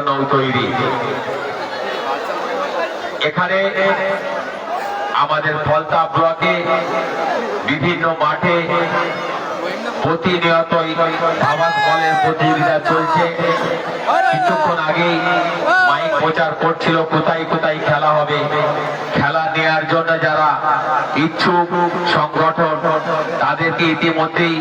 জন্য তৈরি। এখানে আমাদের ফলতা ব্লকে বিভিন্ন মাঠে প্রতিনিয়তই আবাস বলের প্রতিযোগিতা চলছে। কিছুক্ষণ আগেই মাইক প্রচার করছিল, কোথায় কোথায় খেলা হবে। খেলা নেওয়ার জন্য যারা ইচ্ছুক সংগঠন, তাদেরকে ইতিমধ্যেই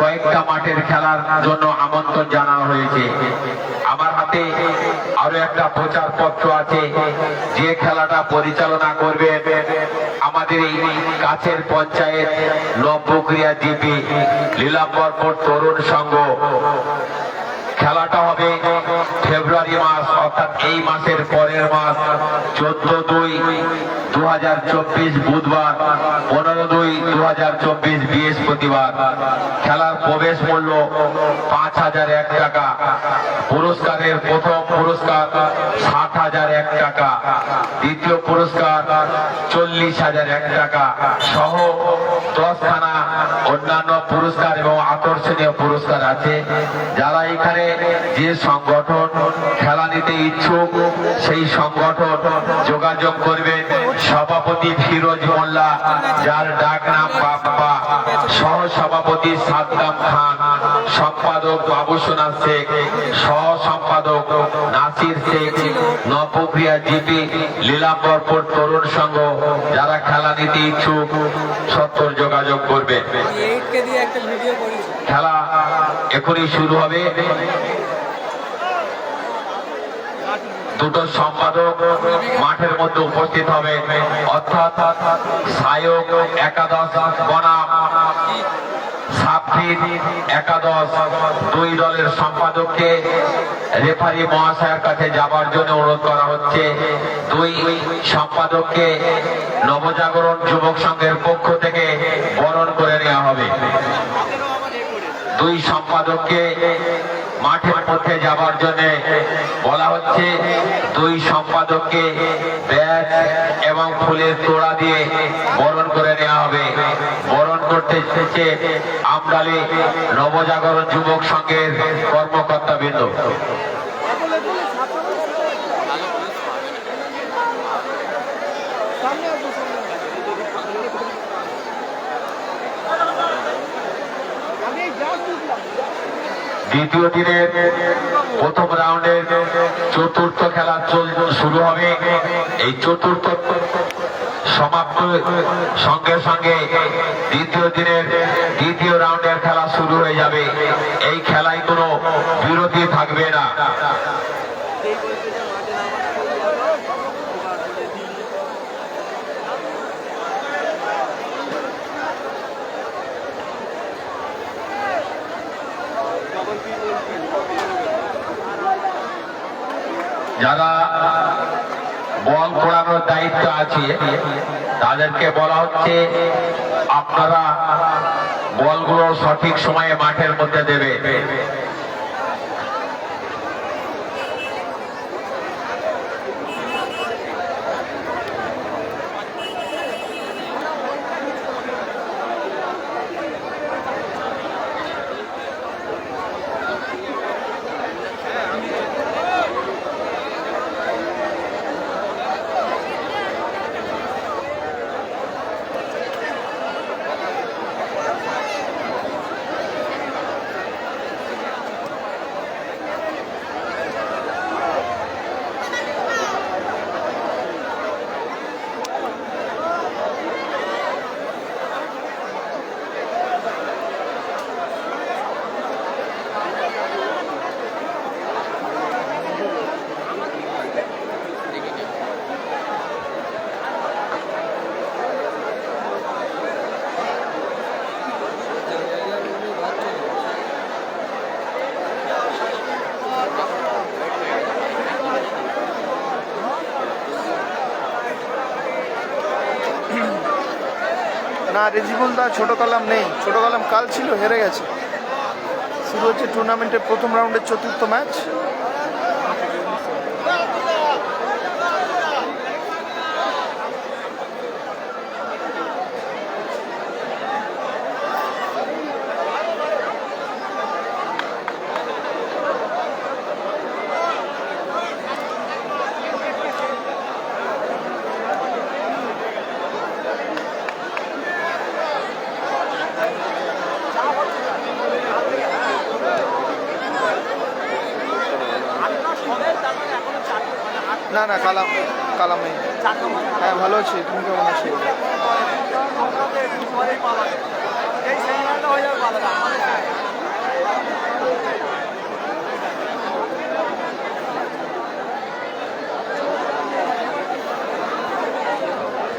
কয়েকটা মাঠের খেলার জন্য আমন্ত্রণ জানানো হয়েছে। আমার হাতে আরও একটা প্রচার পত্র আছে, যে খেলাটা পরিচালনা করবে আমাদের এই কাছের পঞ্চায়েত নব্বক্রিয়া জিপি, লীলাম্বরপুর তরুণ সংঘ। খেলাটা হবে ফেব্রুয়ারি মাস, অর্থাৎ এই মাসের পরের মাস চোদ্দ দুই দু হাজার চব্বিশ বুধবার পনেরো দুই দু হাজার চব্বিশ বৃহস্পতিবার। খেলার প্রবেশ মূল্য পাঁচ হাজার এক টাকা। পুরস্কারের প্রথম পুরস্কার ষাট হাজার এক টাকা। দ্বিতীয় পুরস্কার চল্লিশ হাজার এক টাকা। সহ দশখানা অন্যান্য পুরস্কার এবং আকর্ষণীয় পুরস্কার আছে। যারা এখানে যে সংগঠন খেলা নিতে ইচ্ছুক সেই সংগঠন যোগাযোগ করবে সভাপতি ফিরোজ মোল্লা যার ডাক নাম বাপ্পা। সহ সভাপতি সাদ্দাম খান সম্পাদক বাবুসোনা শেখ সহ সম্পাদক নাসির শেখ নবপ্রিয়া জিপি লীলাম্বরপুর তরুণ সংঘ যারা খেলা নিতে ইচ্ছুক সত্তর যোগাযোগ করবে। খেলা এখনই শুরু হবে। দুটো সম্পাদক মাঠের মধ্যে উপস্থিত হবে। অর্থাৎ সায়ক একাদশ, বনাম সাবফিট একাদশ দুই দলের সম্পাদককে রেফারি মহাশয়ের কাছে যাবার জন্য অনুরোধ করা হচ্ছে। দুই সম্পাদককে নবজাগরণ যুবক সংঘের পক্ষ থেকে বরণ করে নেওয়া হবে দুই সম্পাদককে মাঠের পথে যাবার জন্য বলা হচ্ছে, দুই সম্পাদককে ব্যাগ এবং ফুলের তোড়া দিয়ে বরণ করে নেওয়া হবে। বরণ করতে এসেছে আমডালি নবজাগরণ যুবক সংঘের কর্মকর্তা দ্বিতীয় দিনের প্রথম রাউন্ডের চতুর্থ খেলা শুরু হবে। এই চতুর্থ সমাপ্ত সঙ্গে সঙ্গে দ্বিতীয় দিনের দ্বিতীয় রাউন্ডের খেলা শুরু হয়ে যাবে। এই খেলায় কোনো বিরতি থাকবে না। যারা বল করানোর দায়িত্ব আছে, তাদেরকে বলা হচ্ছে, আপনারা বলগুলো সঠিক সময়ে মাঠের মধ্যে দেবে। রেজিবুল দা ছোটো কলাম নেই। ছোটো কলাম কাল ছিল, হেরে গেছে। শুরু হচ্ছে টুর্নামেন্টের প্রথম রাউন্ডের চতুর্থ ম্যাচ না না, কালাম কালাম। হ্যাঁ ভালো আছি, তুমি কেমন আছো?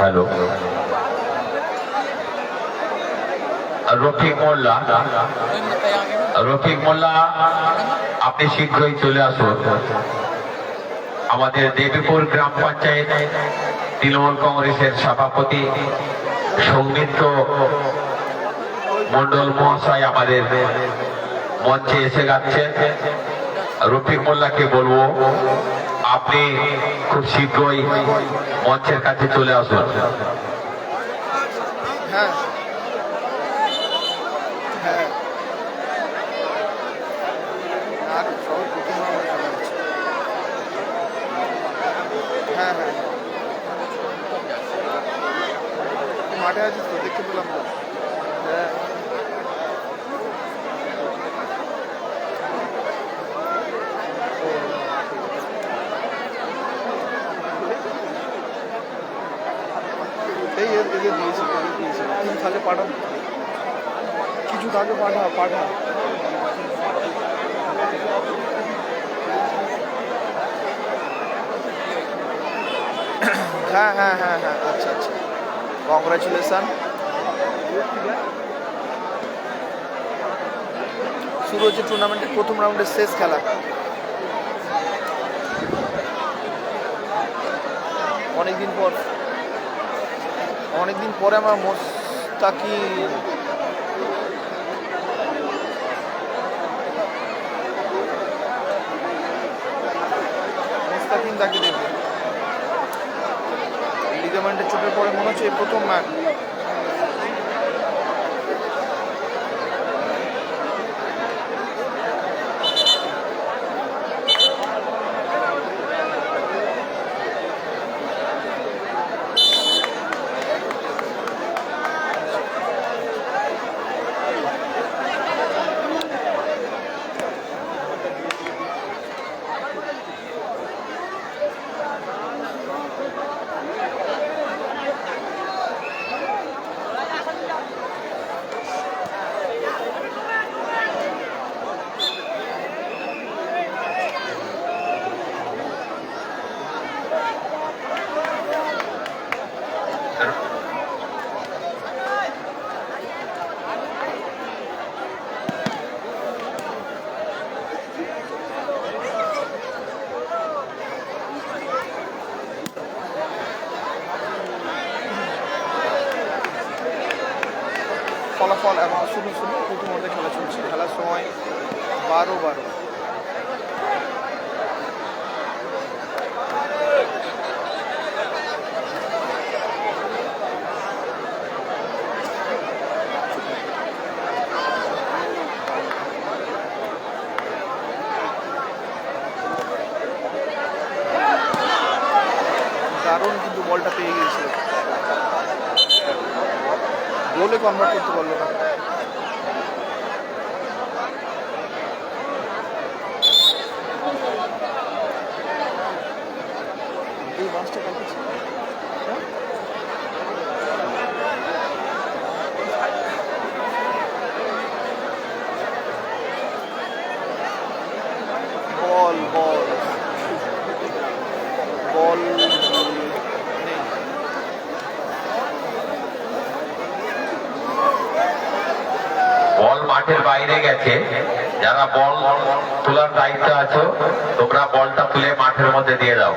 হ্যালো। রফিক মোল্লা। রফিক মোল্লা, আপনি শীঘ্রই চলে আসুন। আমাদের দেবীপুর গ্রাম পঞ্চায়েত, তৃণমূল কংগ্রেসের সভাপতি, সৌমিত্র মন্ডল মহাশয় আমাদের মঞ্চে এসে যাচ্ছেন। রফিক মোল্লাকে বলব, আপনি খুব শীঘ্রই মঞ্চের কাছে চলে আসুন হ্যাঁ হ্যাঁ আর সবাই প্রথম round এ চলে যাচ্ছে। হ্যাঁ হ্যাঁ তুই মাঠে আছিস তো দেখতে পেলাম না হ্যাঁ এই এ- এদের দিয়েছি এদের দিয়েছি কিছু থাকে পাঠা কিছু থাকে পাঠা পাঠা হ্যাঁ হ্যাঁ হ্যাঁ হ্যাঁ আচ্ছা আচ্ছা কংগ্রাচুলেশন শুরু হচ্ছে টুর্নামেন্টের প্রথম রাউন্ডের শেষ খেলা। অনেকদিন পর, অনেকদিন পরে আমার মোস্তাকি মোস্তাকিম তাকে দেখবে। লিগামেন্টের চোটের পরে মনে হচ্ছে এই প্রথম ম্যাচ ফলাফল এখন শুরু শুরু প্রথম মধ্যে খেলা চলছে খেলার সময় বারো বারো দারুণ কিন্তু বলটা পেয়ে গিয়েছিল গোলে কনভার্ট করতে পারল না এই মাছটা কালকে ছিল। হ্যাঁ? বল বল বল নেই বল মাঠের গেছে যারা বল তোলার দায়িত্ব আছো, তোমরা বলটা তুলে মাঠের মধ্যে দিয়ে দাও।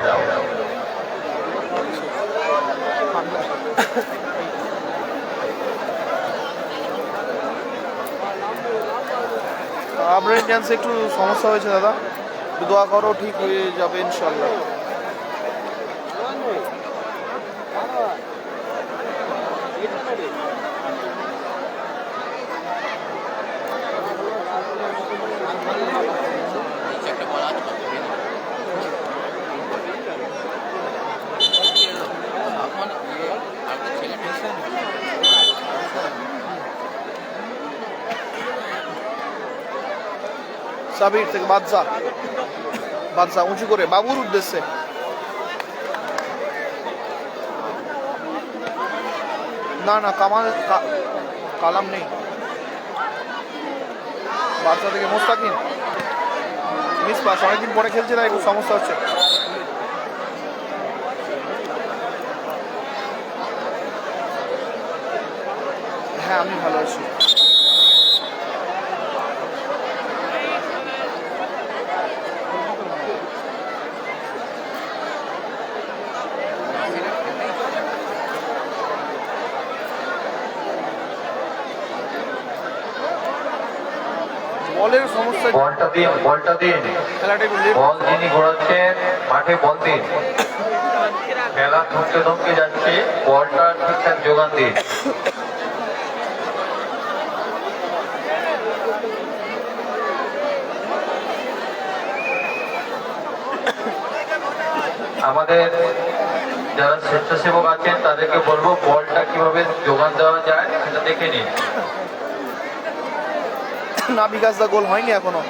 আপনার ইন্ডিয়ান্সে একটু সমস্যা হয়েছে দাদা। দোয়া করো, ঠিক হয়ে যাবে, ইনশাল্লাহ। সাবির থেকে বাদশাহ বাদশা উঁচু করে বাবুর উদ্দেশ্যে। না না, কামাল কালাম নেই। বাদশা থেকে মোস্তাকিম। মিস পাস, অনেকদিন পরে খেলছে না, একটু সমস্যা হচ্ছে। হ্যাঁ আমি ভালো আছি। বলের সমস্যা বলটা দিন বলটা দিন বল যিনি ঘোরাচ্ছেন মাঠে বল দিন। খেলা থমকে থমকে যাচ্ছে বলটা ঠিকঠাক যোগান দিন। আমাদের যারা স্বেচ্ছাসেবক আছেন তাদেরকে বলব বলটা কীভাবে যোগান দেওয়া যায় সেটা দেখে নিন। না বিকাশ দা গোল হয়নি এখনও।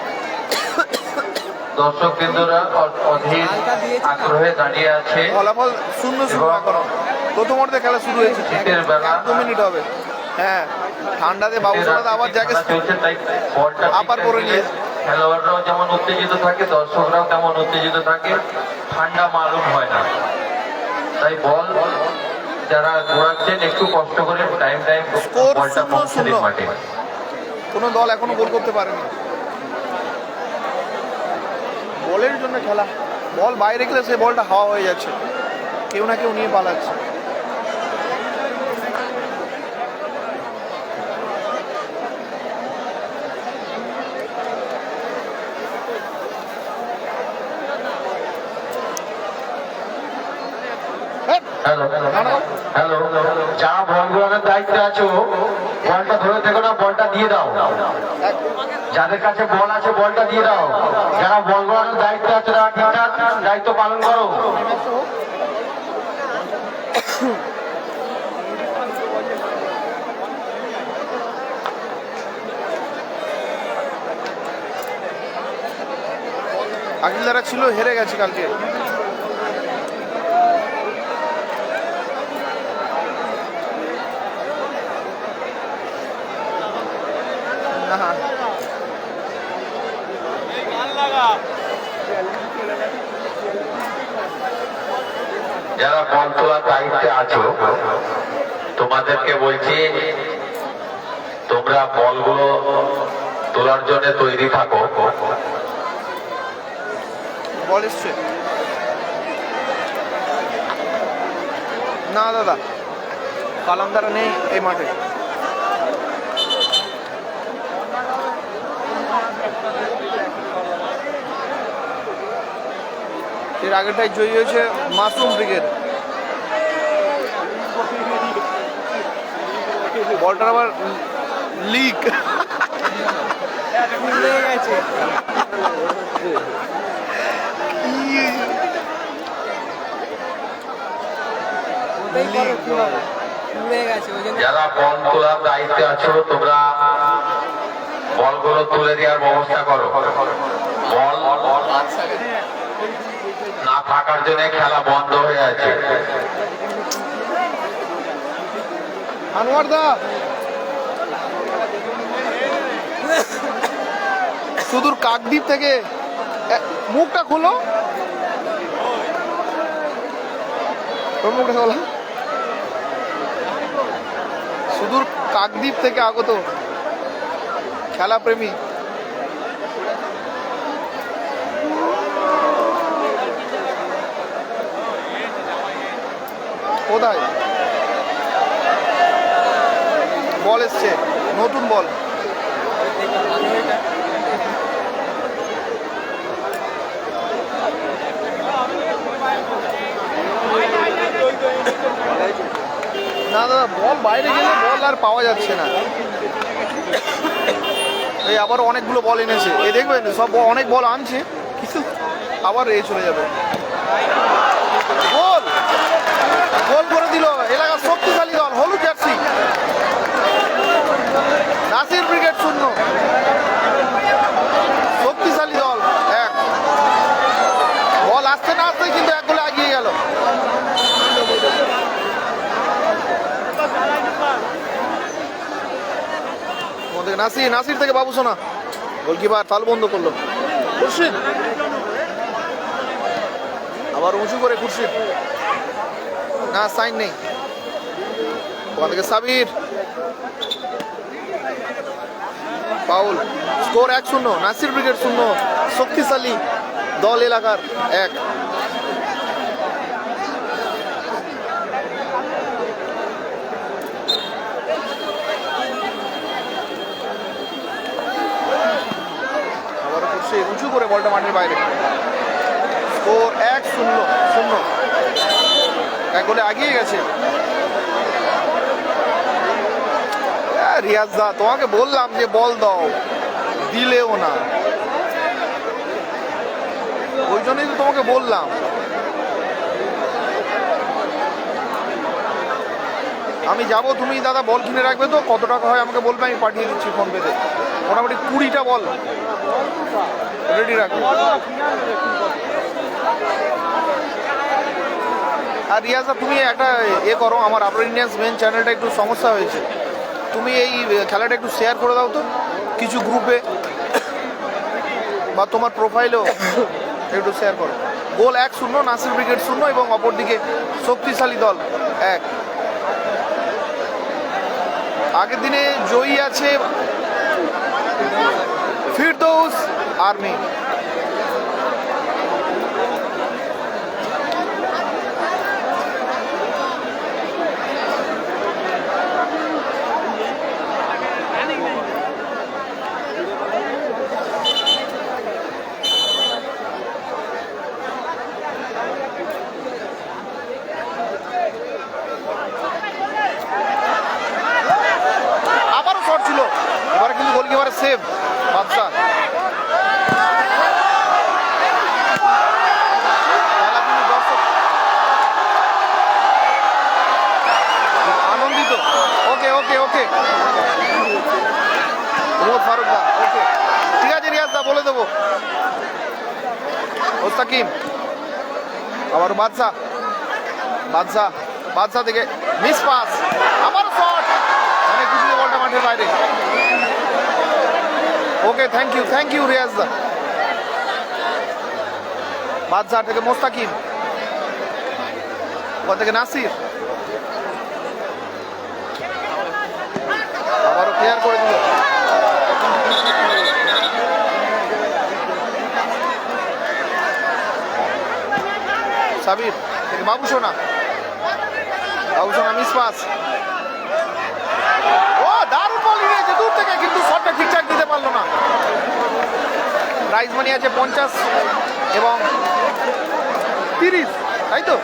দর্শক কেন্দ্ররা অধীর আগ্রহে দাঁড়িয়ে আছে। ফলাফল শূন্য শূন্য এখনও। প্রথম অর্ধে খেলা শুরু হয়েছে। দু মিনিট হবে। হ্যাঁ ঠান্ডাতে আবার যাকে করে। খেলোয়াড়রাও যেমন উত্তেজিত থাকে দর্শকরাও তেমন উত্তেজিত থাকে। ঠান্ডা মালুম হয় না। তাই বল যারা ঘোরাচ্ছেন একটু কষ্ট করে টাইম টাইম বলটা পৌঁছে দিন মাঠে। কোনো দল এখনও গোল করতে পারেনি বলের জন্য খেলা বল বাইরে গেলে সে বলটা হাওয়া হয়ে যাচ্ছে কেউ না কেউ নিয়ে পালাচ্ছে হ্যাঁ, হ্যালো হ্যালো যারা দায়িত্বে আছো বলটা ধরে থেকো না দিয়ে দাও। যাদের কাছে বল আছে, বলটা দিয়ে দাও। যারা বল ঘোরানোর দায়িত্ব আছে, তারা ঠিকঠাক দায়িত্ব পালন করো। আকিলদারা ছিল, হেরে গেছে কালকে। যারা বল তোলার দায়িত্বে আছো তোমাদেরকে বলছি তোমরা বলগুলো তোলার জন্য তৈরি থাকো। বল এসছে। না দাদা কালামদারা নেই এই মাঠে। এর আগেরটাই জয়ী হয়েছে মাশরুম ব্রিগেড। বলটার আবার লিক যারা বল তোলার দায়িত্বে আছো, তোমরা বলগুলো তুলে দেওয়ার ব্যবস্থা করো। বল না থাকার জন্য খেলা বন্ধ হয়ে আছে। আনোয়ার দা সুদূর কাকদ্বীপ থেকে মুখটা খোলো। তোর মুখটা খোলো। সুদূর কাকদ্বীপ থেকে আগত খেলা কোথায়? বল এসছে, নতুন বল। না দাদা বল বাইরে গেলে বল আর পাওয়া যাচ্ছে না। এই আবার অনেকগুলো বল এনেছে। এই দেখবেন, সব অনেক বল আনছে কিছু আবার এ চলে যাবে গোল গোল করে দিল এলাকার শক্তিশালী দল হলুদ জার্সি নাসির ব্রিগেড শূন্য। শক্তিশালী দল, এক। বল আসতে না নাচতে কিন্তু এক গোলে এগিয়ে গেল। নাসির নাসির থেকে বাবু সোনা গোলকিপার, তাল বন্ধ করল। খুরশিদ। আবার উঁচু করে খুরশিদ। না, সাইন নেই। ওখান থেকে সাবির। পাউল, স্কোর এক শূন্য, নাসির ব্রিগেড শূন্য, শক্তিশালী দল এলাকার এক। উঁচু করে বলটা মাঠের বাইরে। স্কোর এক শূন্য শূন্য। এক গোলে আগিয়ে গেছে। রিয়াজ দা, তোমাকে বললাম যে বল দাও, দিলেও না। ওই জন্যই তো তোমাকে বললাম। আমি যাব তুমি দাদা বল কিনে রাখবে তো, কত টাকা হয় আমাকে বলবে, আমি পাঠিয়ে দিচ্ছি ফোন পেতে মোটামুটি কুড়িটা বল। রেডি রাখবে আর রিয়াজা তুমি একটা এ করো, আমার আপনার ইন্ডিয়ান্স মেন চ্যানেলটা একটু সমস্যা হয়েছে। তুমি এই খেলাটা একটু শেয়ার করে দাও তো। কিছু গ্রুপে বা তোমার প্রোফাইলেও একটু শেয়ার করো। গোল এক শূন্য, নাসির ব্রিগেড শূন্য এবং অপরদিকে শক্তিশালী দল এক। আগের দিনে জয়ী আছে ফিরদৌস আর্মি আবারও শট ছিল এবারে কিন্তু গোলকিপারে সেভ বাদশা খেলা কিন্তু দর্শক আনন্দিত ওকে ওকে ওকে মোহাম্মদ ফারুক দা ওকে ঠিক আছে রিয়াজ ওস্তাকিম আবার বাদশা। বাদশা বাদশা থেকে মিস পাস। আবার শট। অনেক খুশি বলটা মাঠের বাইরে। Okay thank you thank you Riyaz দা। বাদশা থেকে মোস্তাকিম। ওখান থেকে নাসির। আবারও ক্লিয়ার করে দিল। সাবির থেকে বাবু সোনা বাবু সোনা মিস পাস ও, দারুণ বল নিয়েছে দূর থেকে কিন্তু শটটা ঠিকঠাক দিতে পারল না। প্রাইজ মানি আছে পঞ্চাশ এবং তিরিশ, তাই তো?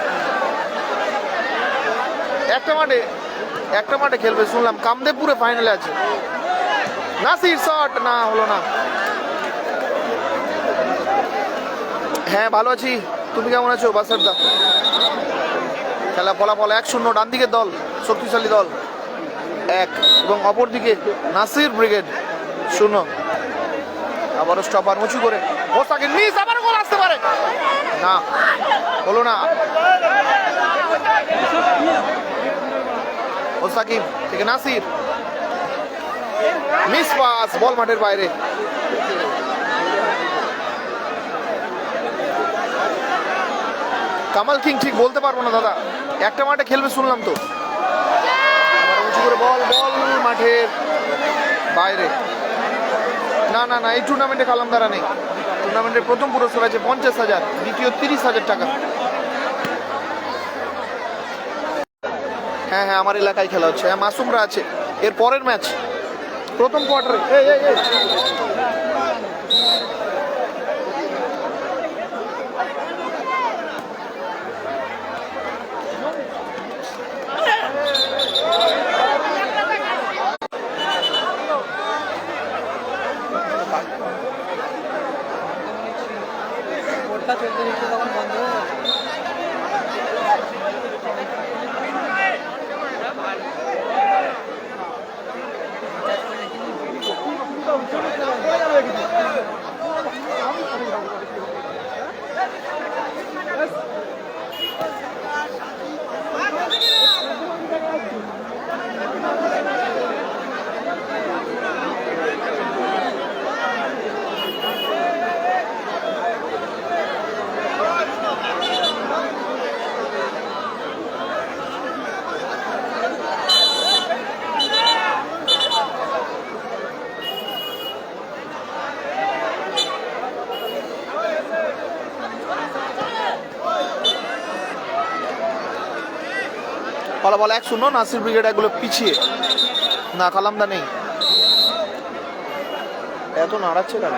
একটা মাঠে একটা মাঠে খেলবে, শুনলাম কামদেবপুরে ফাইনালে আছে। নাসির শট, না, হলো না। হ্যাঁ ভালো আছি। তুমি কেমন আছো বাসার দা খেলা ফলাফল এক শূন্য, ডান দিকের দল, শক্তিশালী দল, এক। এবং অপরদিকে নাসির ব্রিগেড, শূন্য। আবারও স্টপার উঁচু করে। মোস্তাকিম মিস আবার গোল আসতে পারে। না, হলো না। মোস্তাকিম থেকে নাসির। মিস পাস বল মাঠের বাইরে। কামাল কিং ঠিক বলতে পারব না, দাদা। একটা মাঠে খেলবে, শুনলাম তো। বল বল মাঠের বাইরে। না না না, এই টুর্নামেন্টে কালাম দ্বারা নেই। টুর্নামেন্টের প্রথম পুরস্কার আছে পঞ্চাশ হাজার, দ্বিতীয় তিরিশ হাজার টাকা। হ্যাঁ হ্যাঁ আমার এলাকায় খেলা হচ্ছে। হ্যাঁ মাসুমরা আছে। এর পরের ম্যাচ প্রথম কোয়ার্টারে ফলাফল এক শূন্য, নাসির ব্রিগেড এগুলো পিছিয়ে। না কালামদা নেই। এত নাড়াচ্ছে কেন।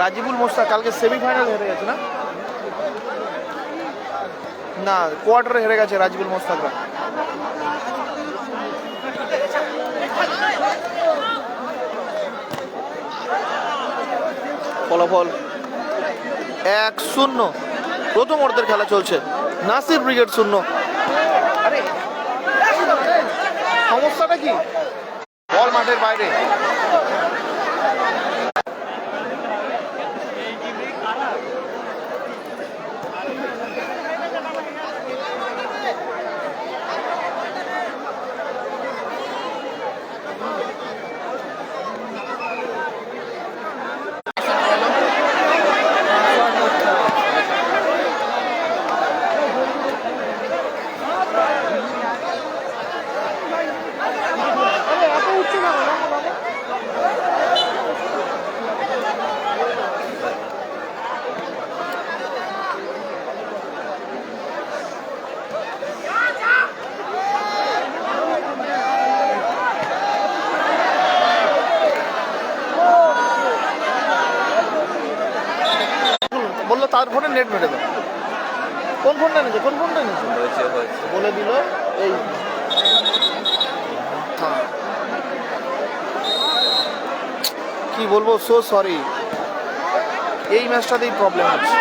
রাজিবুল মোস্তাক কালকে সেমিফাইনাল হেরে গেছে না? না, কোয়ার্টারে হেরে গেছে রাজিবুল মোস্তাকরা। ফলাফল এক শূন্য। প্রথম অর্ধের খেলা চলছে। নাসির ব্রিগেড শূন্য। সমস্যাটা কি? বল মাঠের বাইরে। তার ফোনে নেট মেটে দাও। কোন ফোনটা নিয়েছে? কোন ফোনটা নিয়েছে? বলে দিল এই। কি বলব? সো সরি এই ম্যাচটাতেই প্রবলেম হচ্ছে